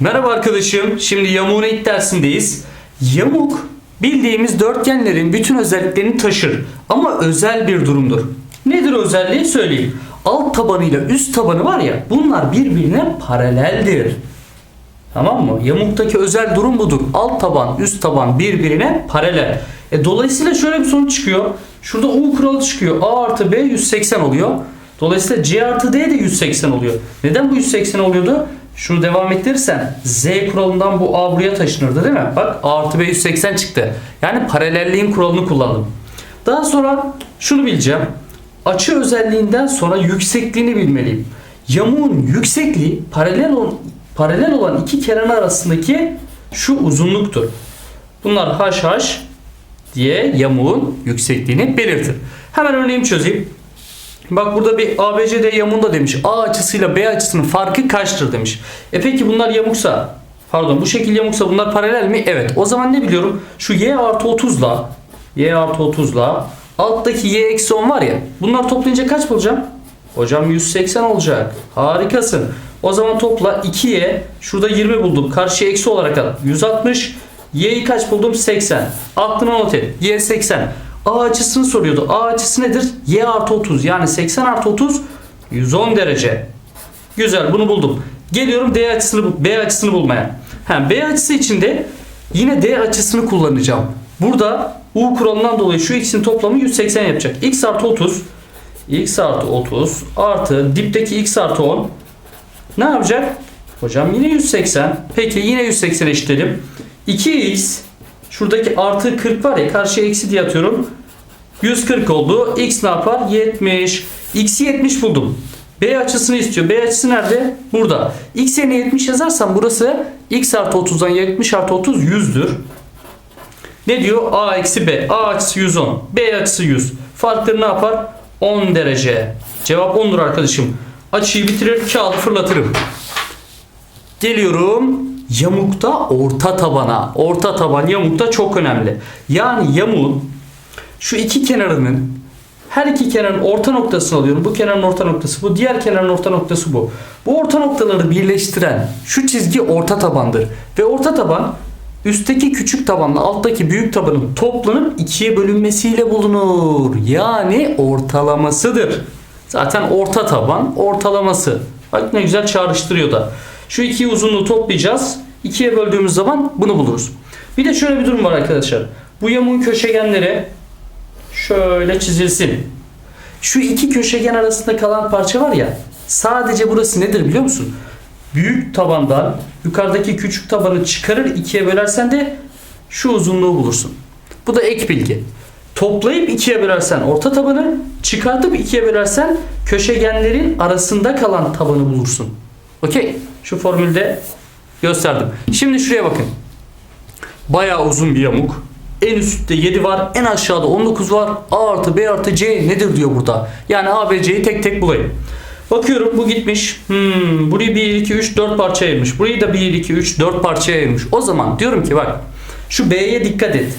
Merhaba arkadaşım. Şimdi yamuğun ilk dersindeyiz. Yamuk bildiğimiz dörtgenlerin bütün özelliklerini taşır. Ama özel bir durumdur. Nedir özelliği söyleyeyim. Alt tabanıyla üst tabanı var ya bunlar birbirine paraleldir. Tamam mı? Yamuktaki özel durum budur. Alt taban, üst taban birbirine paralel. E, dolayısıyla şöyle bir sonuç çıkıyor. Şurada U kuralı çıkıyor. A artı B 180 oluyor. Dolayısıyla C artı D de 180 oluyor. Neden bu 180 oluyordu? Şunu devam ettirirsen Z kuralından bu A buraya taşınırdı değil mi? Bak A artı B 180 çıktı. Yani paralelliğin kuralını kullandım. Daha sonra şunu bileceğim. Açı özelliğinden sonra yüksekliğini bilmeliyim. Yamuğun yüksekliği paralel ol- paralel olan iki kenar arasındaki şu uzunluktur. Bunlar haş haş diye yamuğun yüksekliğini belirtir. Hemen örneğimi çözeyim. Bak burada bir ABCD yamuğunda demiş. A açısıyla B açısının farkı kaçtır demiş. E peki bunlar yamuksa pardon bu şekil yamuksa bunlar paralel mi? Evet. O zaman ne biliyorum? Şu y artı 30'la y artı 30'la alttaki y eksi 10 var ya bunlar toplayınca kaç bulacağım? Hocam 180 olacak. Harikasın. O zaman topla 2y şurada 20 buldum. Karşıya eksi olarak al. 160 y'yi kaç buldum? 80. Aklına not et. y 80. A açısını soruyordu. A açısı nedir? Y artı 30. Yani 80 artı 30 110 derece. Güzel bunu buldum. Geliyorum D açısını B açısını bulmaya. Ha, B açısı için de yine D açısını kullanacağım. Burada U kuralından dolayı şu ikisinin toplamı 180 yapacak. X artı 30 X artı 30 artı dipteki X artı 10 ne yapacak? Hocam yine 180. Peki yine 180 eşitledim. 2x şuradaki artı 40 var ya karşıya eksi diye atıyorum. 140 oldu. X ne yapar? 70. X'i 70 buldum. B açısını istiyor. B açısı nerede? Burada. X yerine 70 yazarsam burası x artı 30'dan 70 artı 30 100'dür. Ne diyor? A eksi B. A açısı 110. B açısı 100. Farkları ne yapar? 10 derece. Cevap 10'dur arkadaşım. Açıyı bitirir kağıdı fırlatırım. Geliyorum yamukta orta tabana. Orta taban yamukta çok önemli. Yani yamuğun şu iki kenarının her iki kenarın orta noktasını alıyorum. Bu kenarın orta noktası bu. Diğer kenarın orta noktası bu. Bu orta noktaları birleştiren şu çizgi orta tabandır. Ve orta taban üstteki küçük tabanla alttaki büyük tabanın toplanıp ikiye bölünmesiyle bulunur. Yani ortalamasıdır. Zaten orta taban ortalaması. Bak ne güzel çağrıştırıyor da. Şu iki uzunluğu toplayacağız. İkiye böldüğümüz zaman bunu buluruz. Bir de şöyle bir durum var arkadaşlar. Bu yamuğun köşegenleri şöyle çizilsin. Şu iki köşegen arasında kalan parça var ya sadece burası nedir biliyor musun? Büyük tabandan yukarıdaki küçük tabanı çıkarır ikiye bölersen de şu uzunluğu bulursun. Bu da ek bilgi. Toplayıp ikiye bölersen orta tabanı, çıkartıp ikiye bölersen köşegenlerin arasında kalan tabanı bulursun. Okey. Şu formülde gösterdim. Şimdi şuraya bakın. Bayağı uzun bir yamuk. En üstte 7 var. En aşağıda 19 var. A artı B artı C nedir diyor burada. Yani A, B, C'yi tek tek bulayım. Bakıyorum bu gitmiş. Hmm, burayı 1, 2, 3, 4 parçaya ayırmış. Burayı da 1, 2, 3, 4 parçaya ayırmış. O zaman diyorum ki bak. Şu B'ye dikkat et.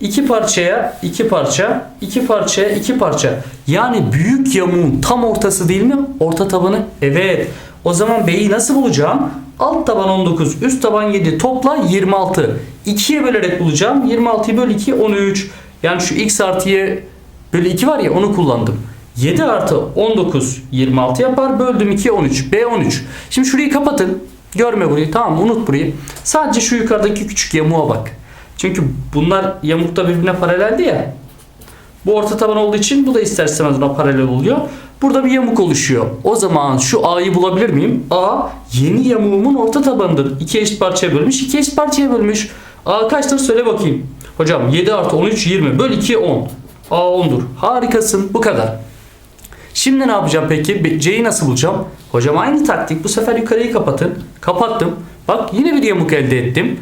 İki parçaya iki parça, iki parçaya iki parça. Yani büyük yamuğun tam ortası değil mi? Orta tabanı. Evet. O zaman B'yi nasıl bulacağım? Alt taban 19, üst taban 7, topla 26. 2'ye bölerek bulacağım. 26'yı böl 2, 13. Yani şu x artı y bölü 2 var ya onu kullandım. 7 artı 19, 26 yapar. Böldüm 2, 13. B 13. Şimdi şurayı kapatın. Görme burayı. Tamam? Unut burayı. Sadece şu yukarıdaki küçük yamuğa bak. Çünkü bunlar yamukta birbirine paraleldi ya. Bu orta taban olduğu için bu da ister istemez buna paralel oluyor. Burada bir yamuk oluşuyor. O zaman şu A'yı bulabilir miyim? A yeni yamuğumun orta tabanıdır. İki eşit parçaya bölmüş. iki eşit parçaya bölmüş. A kaçtır söyle bakayım. Hocam 7 artı 13 20. Böl 2 10. A 10'dur. Harikasın. Bu kadar. Şimdi ne yapacağım peki? C'yi nasıl bulacağım? Hocam aynı taktik. Bu sefer yukarıyı kapatın. Kapattım. Bak yine bir yamuk elde ettim.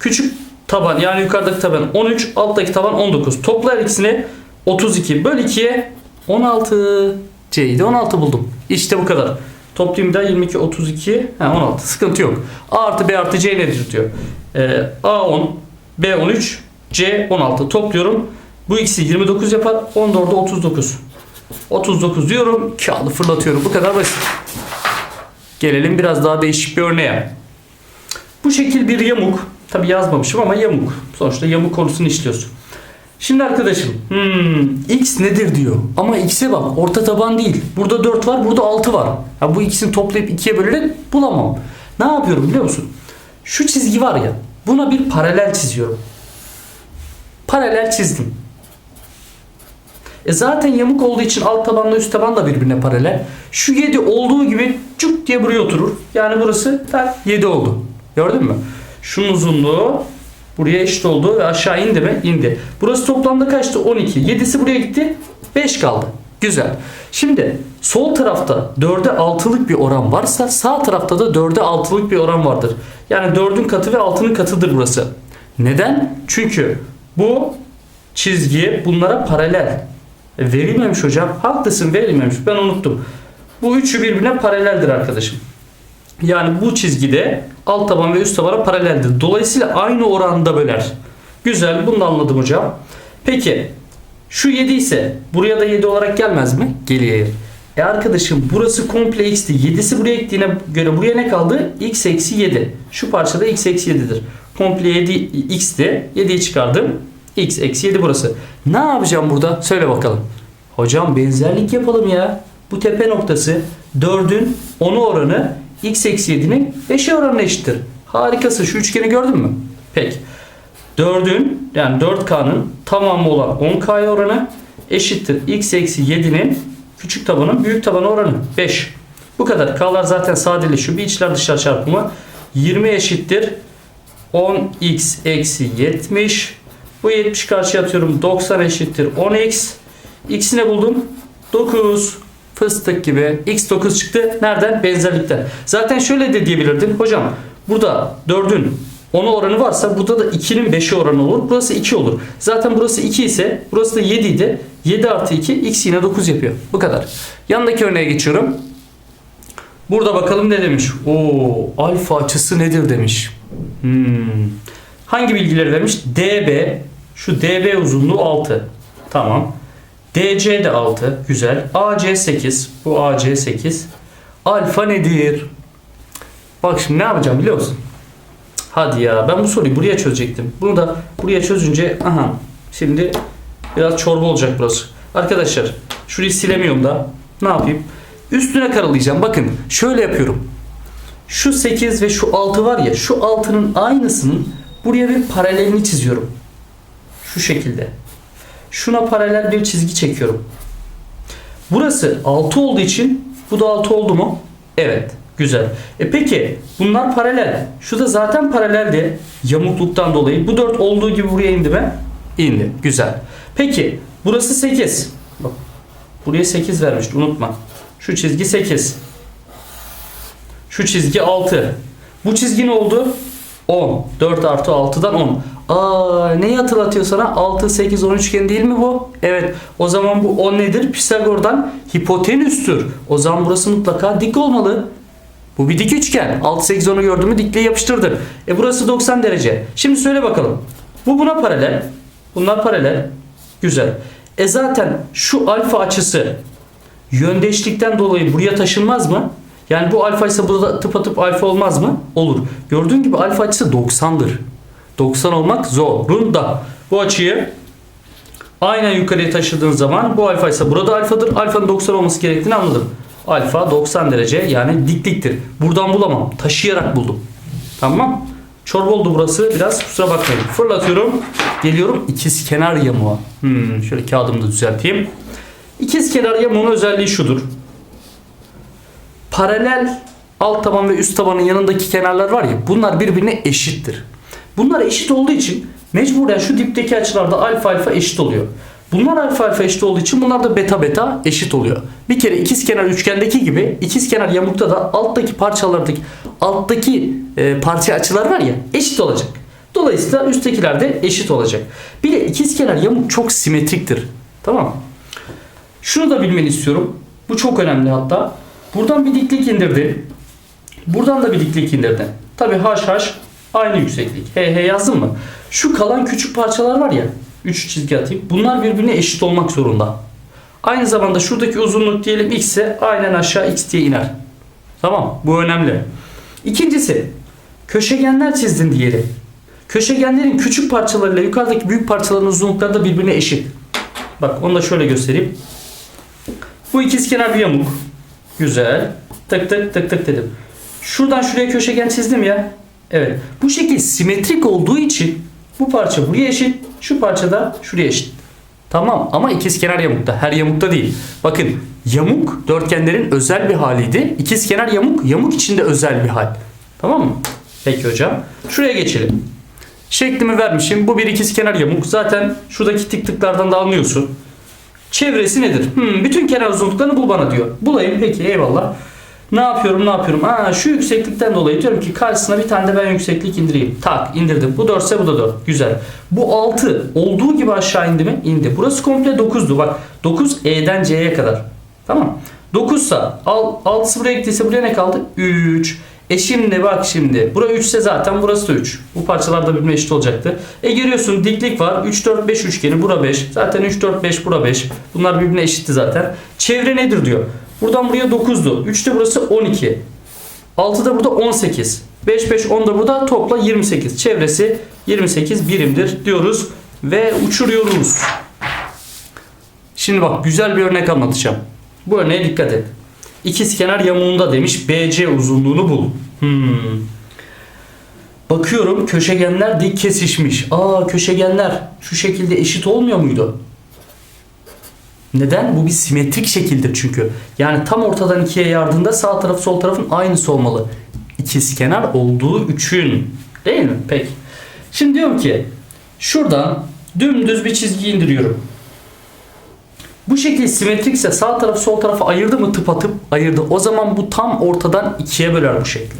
Küçük taban yani yukarıdaki taban 13, alttaki taban 19. Topla her ikisini 32 böl 2'ye 16. C'yi de 16 buldum. İşte bu kadar. Toplayayım da 22, 32, ha, 16. Sıkıntı yok. A artı B artı C nedir diyor. Ee, A 10, B 13, C 16. Topluyorum. Bu ikisi 29 yapar. 10 da orada 39. 39 diyorum. Kağıdı fırlatıyorum. Bu kadar basit. Gelelim biraz daha değişik bir örneğe. Bu şekil bir yamuk. Tabi yazmamışım ama yamuk. Sonuçta yamuk konusunu işliyorsun. Şimdi arkadaşım hmm, x nedir diyor. Ama x'e bak orta taban değil. Burada 4 var burada 6 var. Ha, bu ikisini toplayıp ikiye bölerek bulamam. Ne yapıyorum biliyor musun? Şu çizgi var ya buna bir paralel çiziyorum. Paralel çizdim. E zaten yamuk olduğu için alt tabanla üst taban da birbirine paralel. Şu 7 olduğu gibi cuk diye buraya oturur. Yani burası tak 7 oldu. Gördün mü? Şunun uzunluğu buraya eşit oldu ve aşağı indi mi? İndi. Burası toplamda kaçtı? 12. 7'si buraya gitti. 5 kaldı. Güzel. Şimdi sol tarafta 4'e 6'lık bir oran varsa sağ tarafta da 4'e 6'lık bir oran vardır. Yani 4'ün katı ve 6'nın katıdır burası. Neden? Çünkü bu çizgi bunlara paralel. Verilmemiş hocam. Haklısın verilmemiş. Ben unuttum. Bu üçü birbirine paraleldir arkadaşım. Yani bu çizgide alt taban ve üst tabana paraleldir. Dolayısıyla aynı oranda böler. Güzel bunu da anladım hocam. Peki şu 7 ise buraya da 7 olarak gelmez mi? Gelir. E arkadaşım burası komple x'ti. 7'si buraya gittiğine göre buraya ne kaldı? x eksi 7. Şu parçada x eksi 7'dir. Komple 7 x'ti. 7'yi çıkardım. x eksi 7 burası. Ne yapacağım burada? Söyle bakalım. Hocam benzerlik yapalım ya. Bu tepe noktası 4'ün 10'u oranı x eksi 7'nin 5'e oranına eşittir. Harikasın. Şu üçgeni gördün mü? Peki. 4'ün yani 4K'nın tamamı olan 10K'ya oranı eşittir. X eksi 7'nin küçük tabanın büyük tabanı oranı 5. Bu kadar. K'lar zaten sadeleşiyor. Bir içler dışlar çarpımı 20 eşittir. 10x eksi 70. Bu 70 karşıya atıyorum. 90 eşittir 10x. X'i ne buldum? 9. Fıstık gibi. X 9 çıktı. Nereden? Benzerlikten. Zaten şöyle de diyebilirdim. Hocam burada 4'ün 10'u oranı varsa burada da 2'nin 5'i oranı olur. Burası 2 olur. Zaten burası 2 ise burası da 7 idi. 7 artı 2 x yine 9 yapıyor. Bu kadar. Yanındaki örneğe geçiyorum. Burada bakalım ne demiş. Oo, alfa açısı nedir demiş. Hmm. Hangi bilgileri vermiş? DB şu DB uzunluğu 6. Tamam. DC de 6. Güzel. AC 8. Bu AC 8. Alfa nedir? Bak şimdi ne yapacağım biliyor musun? Hadi ya ben bu soruyu buraya çözecektim. Bunu da buraya çözünce aha şimdi biraz çorba olacak burası. Arkadaşlar şurayı silemiyorum da ne yapayım? Üstüne karalayacağım. Bakın şöyle yapıyorum. Şu 8 ve şu 6 var ya şu 6'nın aynısının buraya bir paralelini çiziyorum. Şu şekilde. Şuna paralel bir çizgi çekiyorum. Burası 6 olduğu için bu da 6 oldu mu? Evet. Güzel. E peki bunlar paralel. Şu da zaten paraleldi. Yamukluktan dolayı. Bu 4 olduğu gibi buraya indi mi? İndi. Güzel. Peki burası 8. Bak. Buraya 8 vermişti unutma. Şu çizgi 8. Şu çizgi 6. Bu çizgi ne oldu? 10. 4 artı 6'dan 10. Aa, neyi hatırlatıyor sana? 6, 8, 10 üçgen değil mi bu? Evet. O zaman bu 10 nedir? Pisagor'dan hipotenüstür. O zaman burası mutlaka dik olmalı. Bu bir dik üçgen. 6, 8, 10'u gördün mü dikliği yapıştırdın. E burası 90 derece. Şimdi söyle bakalım. Bu buna paralel. Bunlar paralel. Güzel. E zaten şu alfa açısı yöndeşlikten dolayı buraya taşınmaz mı? Yani bu alfa ise burada tıpatıp alfa olmaz mı? Olur. Gördüğün gibi alfa açısı 90'dır. 90 olmak zorunda. Bu açıyı aynen yukarıya taşıdığın zaman bu alfa ise burada alfadır. Alfanın 90 olması gerektiğini anladım. Alfa 90 derece yani dikliktir. Buradan bulamam. Taşıyarak buldum. Tamam. Çorba oldu burası. Biraz kusura bakmayın. Fırlatıyorum. Geliyorum ikiz kenar yamuğa. Hmm, şöyle kağıdımı da düzelteyim. İkiz kenar yamuğun özelliği şudur. Paralel alt taban ve üst tabanın yanındaki kenarlar var ya bunlar birbirine eşittir. Bunlar eşit olduğu için mecburen şu dipteki açılarda alfa alfa eşit oluyor. Bunlar alfa alfa eşit olduğu için bunlar da beta beta eşit oluyor. Bir kere ikizkenar üçgendeki gibi ikizkenar yamukta da alttaki parçalardaki alttaki e, parça açılar var ya eşit olacak. Dolayısıyla üsttekiler de eşit olacak. Bir de ikizkenar yamuk çok simetriktir. Tamam mı? Şunu da bilmeni istiyorum. Bu çok önemli hatta. Buradan bir diklik indirdin. Buradan da bir diklik indirdin. Tabi haş aynı yükseklik. He yazdın mı? Şu kalan küçük parçalar var ya. 3 çizgi atayım. Bunlar birbirine eşit olmak zorunda. Aynı zamanda şuradaki uzunluk diyelim x ise aynen aşağı x diye iner. Tamam bu önemli. İkincisi Köşegenler çizdin diyelim. Köşegenlerin küçük parçalarıyla yukarıdaki büyük parçaların uzunlukları da birbirine eşit. Bak onu da şöyle göstereyim. Bu ikizkenar bir yamuk. Güzel. Tık tık tık tık dedim. Şuradan şuraya köşegen çizdim ya. Evet. Bu şekil simetrik olduğu için bu parça buraya eşit. Şu parça da şuraya eşit. Tamam ama ikizkenar yamukta. Her yamukta değil. Bakın yamuk dörtgenlerin özel bir haliydi. İkizkenar yamuk yamuk içinde özel bir hal. Tamam mı? Peki hocam. Şuraya geçelim. Şeklimi vermişim. Bu bir ikizkenar yamuk. Zaten şuradaki tik tıklardan da anlıyorsun. Çevresi nedir? Hmm, bütün kenar uzunluklarını bul bana diyor. Bulayım peki eyvallah. Ne yapıyorum ne yapıyorum? Aa, şu yükseklikten dolayı diyorum ki karşısına bir tane de ben yükseklik indireyim. Tak indirdim. Bu 4 ise bu da 4. Güzel. Bu 6 olduğu gibi aşağı indi mi? İndi. Burası komple 9'du. Bak 9 E'den C'ye kadar. Tamam. 9 ise al, 6'sı buraya gittiyse buraya ne kaldı? 3. E şimdi bak şimdi. Bura 3 ise zaten burası da 3. Bu parçalar da birbirine eşit olacaktı. E görüyorsun diklik var. 3 4 5 üçgeni. Bura 5. Zaten 3 4 5 bura 5. Bunlar birbirine eşitti zaten. Çevre nedir diyor. Buradan buraya 9'du. 3 de burası 12. 6 da burada 18. 5 5 10 da burada topla 28. Çevresi 28 birimdir diyoruz ve uçuruyoruz. Şimdi bak güzel bir örnek anlatacağım. Bu örneğe dikkat et. İkizkenar yamuğunda demiş BC uzunluğunu bul. Hmm. Bakıyorum köşegenler dik kesişmiş. Aa köşegenler şu şekilde eşit olmuyor muydu? Neden? Bu bir simetrik şekildir çünkü. Yani tam ortadan ikiye yardığında sağ taraf sol tarafın aynısı olmalı. İkizkenar olduğu için. Değil mi? Peki. Şimdi diyorum ki şuradan dümdüz bir çizgi indiriyorum. Bu şekil simetrikse sağ tarafı sol tarafı ayırdı mı tıpatıp ayırdı. O zaman bu tam ortadan ikiye böler bu şekli.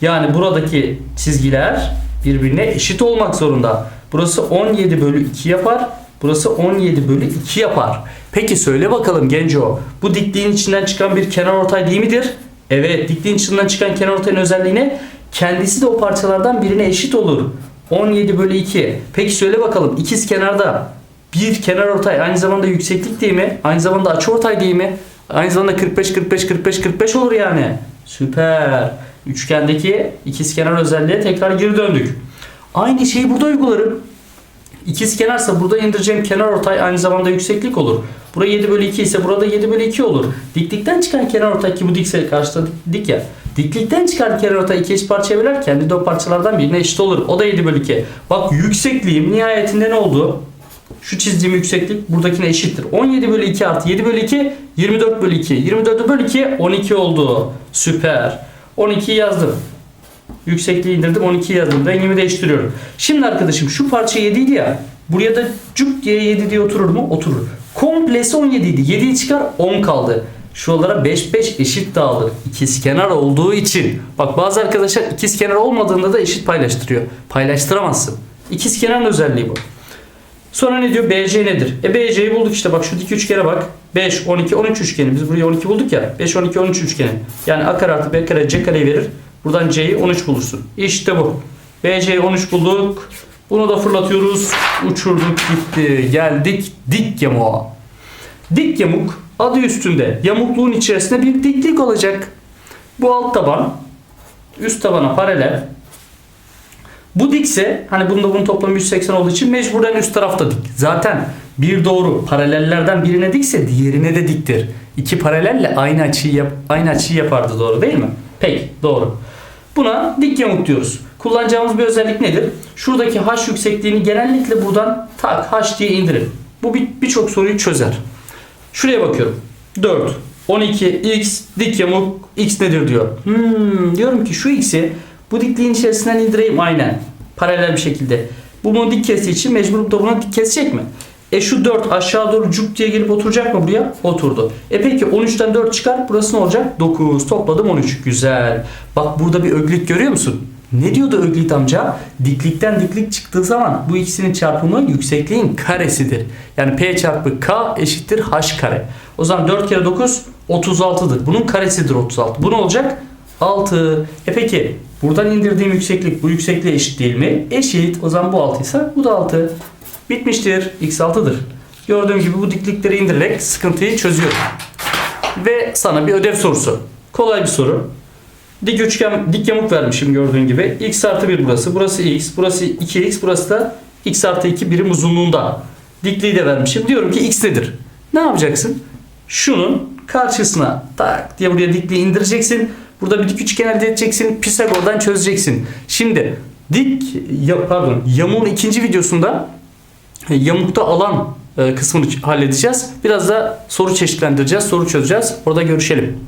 Yani buradaki çizgiler birbirine eşit olmak zorunda. Burası 17 bölü 2 yapar. Burası 17 bölü 2 yapar. Peki söyle bakalım Genco. Bu dikliğin içinden çıkan bir kenarortay değil midir? Evet dikliğin içinden çıkan kenarortayın özelliği ne? Kendisi de o parçalardan birine eşit olur. 17 bölü 2. Peki söyle bakalım ikiz kenarda bir kenarortay aynı zamanda yükseklik değil mi? Aynı zamanda açıortay değil mi? Aynı zamanda 45 45 45 45 olur yani. Süper. Üçgendeki ikizkenar özelliğe tekrar geri döndük. Aynı şeyi burada uygularım. İkizkenarsa burada indireceğim kenarortay aynı zamanda yükseklik olur. Bura 7 bölü 2 ise burada 7 bölü 2 olur. Diklikten çıkan kenarortay ki bu dikse karşıda dik ya. Diklikten çıkan kenarortay iki eşit parçaya böler kendi o parçalardan birine eşit olur. O da 7 bölü 2. Bak yüksekliğim nihayetinde ne oldu? Şu çizdiğim yükseklik buradakine eşittir. 17 bölü 2 artı 7 bölü 2 24 bölü 2. 24 bölü 2 12 oldu. Süper. 12'yi yazdım. Yüksekliği indirdim 12'yi yazdım. Rengimi değiştiriyorum. Şimdi arkadaşım şu parça 7 idi ya. Buraya da cuk diye 7 diye oturur mu? Oturur. Komplesi 17 idi. 7'yi çıkar 10 kaldı. Şuralara 5 5 eşit dağılır. İkizkenar olduğu için. Bak bazı arkadaşlar ikizkenar olmadığında da eşit paylaştırıyor. Paylaştıramazsın. İkizkenarın özelliği bu. Sonra ne diyor? BC nedir? E BC'yi bulduk işte bak şu dik üçgene bak. 5, 12, 13 üçgeni. Biz buraya 12 bulduk ya. 5, 12, 13 üçgeni. Yani A kare artı B kare C kareyi verir. Buradan C'yi 13 bulursun. İşte bu. BC'yi 13 bulduk. Bunu da fırlatıyoruz. Uçurduk gitti. Geldik dik yamuğa. Dik yamuk adı üstünde yamukluğun içerisinde bir diklik olacak. Bu alt taban üst tabana paralel. Bu dikse hani bunda bunun toplamı 180 olduğu için mecburen üst tarafta dik. Zaten bir doğru paralellerden birine dikse diğerine de diktir. İki paralelle aynı açıyı yap aynı açıyı yapardı doğru değil mi? Peki doğru. Buna dik yamuk diyoruz. Kullanacağımız bir özellik nedir? Şuradaki h yüksekliğini genellikle buradan tak h diye indirin. Bu bir- birçok soruyu çözer. Şuraya bakıyorum. 4, 12, x, dik yamuk, x nedir diyor. Hmm, diyorum ki şu x'i bu dikliğin içerisinden indireyim aynen. Paralel bir şekilde. Bu bunu dik kestiği için mecbur buna dik kesecek mi? E şu 4 aşağı doğru cuk diye gelip oturacak mı buraya? Oturdu. E peki 13'ten 4 çıkar. Burası ne olacak? 9. Topladım 13. Güzel. Bak burada bir öglit görüyor musun? Ne diyordu Öglit amca? Diklikten diklik çıktığı zaman bu ikisinin çarpımı yüksekliğin karesidir. Yani P çarpı K eşittir H kare. O zaman 4 kere 9 36'dır. Bunun karesidir 36. Bu ne olacak? 6. E peki buradan indirdiğim yükseklik bu yüksekliğe eşit değil mi? Eşit. O zaman bu 6 ise bu da 6. Bitmiştir. X 6'dır. Gördüğüm gibi bu diklikleri indirerek sıkıntıyı çözüyorum. Ve sana bir ödev sorusu. Kolay bir soru. dik üçgen dik yamuk vermişim gördüğün gibi. X artı 1 burası. Burası X. Burası 2X. Burası da X artı 2 birim uzunluğunda. Dikliği de vermişim. Diyorum ki X nedir? Ne yapacaksın? Şunun karşısına tak diye buraya dikliği indireceksin. Burada bir dik üçgen elde edeceksin. Pisagor'dan çözeceksin. Şimdi dik ya, pardon yamuğun ikinci videosunda e, yamukta alan e, kısmını halledeceğiz. Biraz da soru çeşitlendireceğiz, soru çözeceğiz. Orada görüşelim.